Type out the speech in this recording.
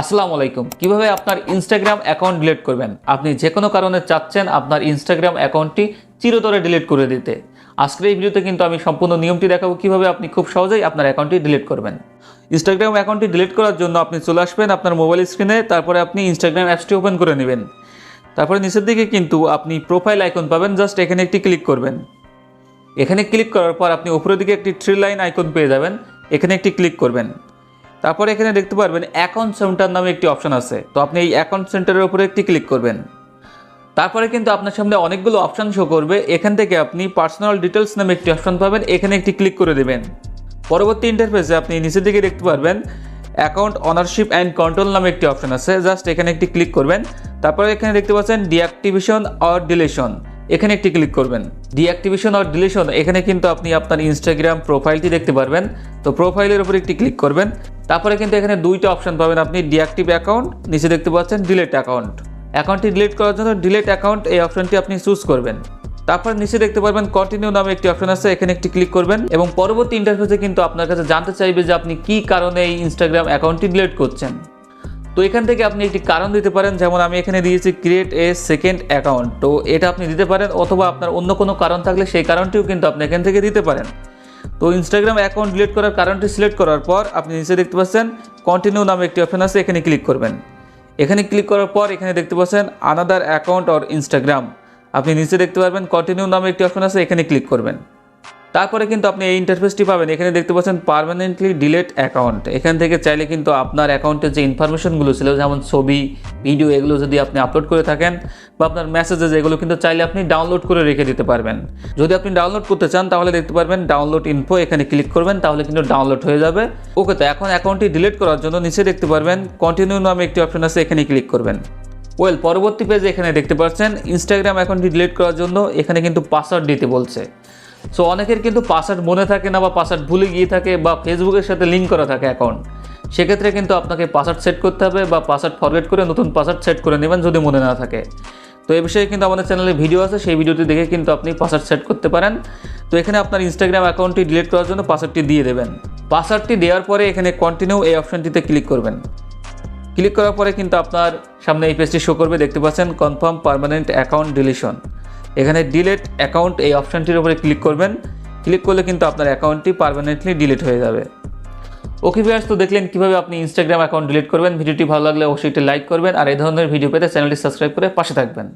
আসসালামু আলাইকুম। কীভাবে আপনার ইনস্টাগ্রাম অ্যাকাউন্ট ডিলিট করবেন? আপনি যে কোনো কারণে চাচ্ছেন আপনার ইনস্টাগ্রাম অ্যাকাউন্টটি চিরতরে ডিলিট করে দিতে। আজকের এই ভিডিওতে কিন্তু আমি সম্পূর্ণ নিয়মটি দেখাবো কীভাবে আপনি খুব সহজেই আপনার অ্যাকাউন্টটি ডিলিট করবেন। ইনস্টাগ্রাম অ্যাকাউন্টটি ডিলিট করার জন্য আপনি চলে আসবেন আপনার মোবাইল স্ক্রিনে তারপরে আপনি ইনস্টাগ্রাম অ্যাপসটি ওপেন করে নেবেন। তারপরে নিচের দিকে কিন্তু আপনি প্রোফাইল আইকন পাবেন জাস্ট এখানে একটি ক্লিক করবেন। এখানে ক্লিক করার পর আপনি উপরের দিকে একটি থ্রি লাইন আইকন পেয়ে যাবেন, এখানে একটি ক্লিক করবেন। তারপরে এখানে দেখতে পারবেন অ্যাকাউন্ট সেন্টার নামে একটি অপশন আছে। তো আপনি এই অ্যাকাউন্ট সেন্টারের উপরে একটি ক্লিক করবেন। তারপরে কিন্তু আপনার সামনে অনেকগুলো অপশন শো করবে। এখান থেকে আপনি পার্সোনাল ডিটেলস নামে একটি অপশন পাবেন। এখানে একটি ক্লিক করে দেবেন। পরবর্তী ইন্টারফেসে আপনি নিচের দিকে দেখতে পারবেন অ্যাকাউন্ট অনারশিপ অ্যান্ড কন্ট্রোল নামে একটি অপশন আছে। জাস্ট এখানে একটি ক্লিক করবেন। তারপরে এখানে দেখতে পাচ্ছেন ডিঅ্যাক্টিভেশন অর ডিলেশন এখানে একটি ক্লিক করবেন। ডিঅ্যাক্টিভেশন অর ডিলেশন এখানে কিন্তু আপনি আপনার ইনস্টাগ্রাম প্রোফাইলটি দেখতে পারবেন। তো প্রোফাইলের উপর একটি ক্লিক করবেন। তারপরে কিন্তু এখানে দুইটা অপশন পাবেন আপনি ডিঅ্যাক্টিভ অ্যাকাউন্ট নিচে দেখতে পাচ্ছেন ডিলেট অ্যাকাউন্ট অ্যাকাউন্টটি ডিলিট করার জন্য ডিলেট অ্যাকাউন্ট এই অপশনটি আপনি চুজ করবেন। তারপর নিচে দেখতে পারবেন কন্টিনিউ নামে একটি অপশন আছে, এখানে একটি ক্লিক করবেন এবং পরবর্তী ইন্টারফেসে কিন্তু আপনার কাছে জানতে চাইবে যে আপনি কি কারণে এই ইনস্টাগ্রাম অ্যাকাউন্টটি ডিলিট করছেন। তো এখান থেকে আপনি একটি কারণ দিতে পারেন, যেমন আমি এখানে দিয়েছি ক্রিয়েট এ সেকেন্ড অ্যাকাউন্ট তো এটা আপনি দিতে পারেন, অথবা আপনার অন্য কোনো কারণ থাকলে সেই কারণটিও কিন্তু আপনি এখান থেকে দিতে পারেন। তো ইনস্টাগ্রাম অ্যাকাউন্ট ডিলিট করার কারণটি সিলেক্ট করার পর আপনি নিচে দেখতে পাচ্ছেন কন্টিনিউ নামে একটি অপশন আছে, এখানে ক্লিক করবেন। এখানে ক্লিক করার পর এখানে দেখতে পাচ্ছেন আনাদার অ্যাকাউন্ট অর ইনস্টাগ্রাম আপনি নিচে দেখতে পারবেন কন্টিনিউ নামে একটি অপশন আছে, এখানে ক্লিক করবেন। তারপরে কিন্তু আপনি এই ইন্টারফেসটি পাবেন। এখানে দেখতে পাচ্ছেন পার্মানেন্টলি ডিলেট অ্যাকাউন্ট এখান থেকে চাইলে কিন্তু আপনার অ্যাকাউন্টের যে ইনফরমেশনগুলো ছিল, যেমন ছবি ভিডিও এগুলো যদি আপনি আপলোড করে থাকেন বা আপনার মেসেজেস এগুলো কিন্তু চাইলে আপনি ডাউনলোড করে রেখে দিতে পারবেন। যদি আপনি ডাউনলোড করতে চান, তাহলে দেখতে পারবেন ডাউনলোড ইনফো এখানে ক্লিক করবেন, তাহলে কিন্তু ডাউনলোড হয়ে যাবে। ওকে তো এখন অ্যাকাউন্টটি ডিলিট করার জন্য নিচে দেখতে পারবেন কন্টিনিউ নামে একটি অপশন আছে, এখানে ক্লিক করবেন। ওয়েল পরবর্তী পেজে এখানে দেখতে পাচ্ছেন ইনস্টাগ্রাম অ্যাকাউন্টটি ডিলিট করার জন্য এখানে কিন্তু পাসওয়ার্ড দিতে বলছে। সো অনেকের কিন্তু পাসওয়ার্ড মনে থাকে না বা পাসওয়ার্ড ভুলে গিয়ে থাকে বা ফেসবুকের সাথে লিঙ্ক করা থাকে অ্যাকাউন্ট সেক্ষেত্রে কিন্তু আপনাকে পাসওয়ার্ড সেট করতে হবে বা পাসওয়ার্ড ফরগেট করে নতুন পাসওয়ার্ড সেট করে নেবেন যদি মনে না থাকে। তো এই বিষয়ে কিন্তু আমাদের চ্যানেলে ভিডিও আছে, সেই ভিডিওটি দেখে কিন্তু আপনি পাসওয়ার্ড সেট করতে পারেন। তো এখানে আপনার ইনস্টাগ্রাম অ্যাকাউন্টটি ডিলিট করার জন্য পাসওয়ার্ডটি দিয়ে দেবেন। পাসওয়ার্ডটি দেওয়ার পরে এখানে কন্টিনিউ এই অপশনটিতে ক্লিক করবেন। ক্লিক করার পরে কিন্তু আপনার সামনে এই পেজটি শো করবে, দেখতে পাচ্ছেন কনফার্ম পার্মানেন্ট অ্যাকাউন্ট ডিলিশন এখানে ডিলেট অ্যাকাউন্ট এই অপশানটির উপরে ক্লিক করবেন। ক্লিক করলে কিন্তু আপনার অ্যাকাউন্টটি পারমানেন্টলি ডিলিট হয়ে যাবে। ওকে ভিউয়ার্স তো দেখলেন কীভাবে আপনি ইনস্টাগ্রাম অ্যাকাউন্ট ডিলিট করবেন। ভিডিওটি ভালো লাগলে অবশ্যই একটি লাইক করবেন। আর এই ধরনের ভিডিও পেতে চ্যানেলটি সাবস্ক্রাইব করে পাশে থাকবেন।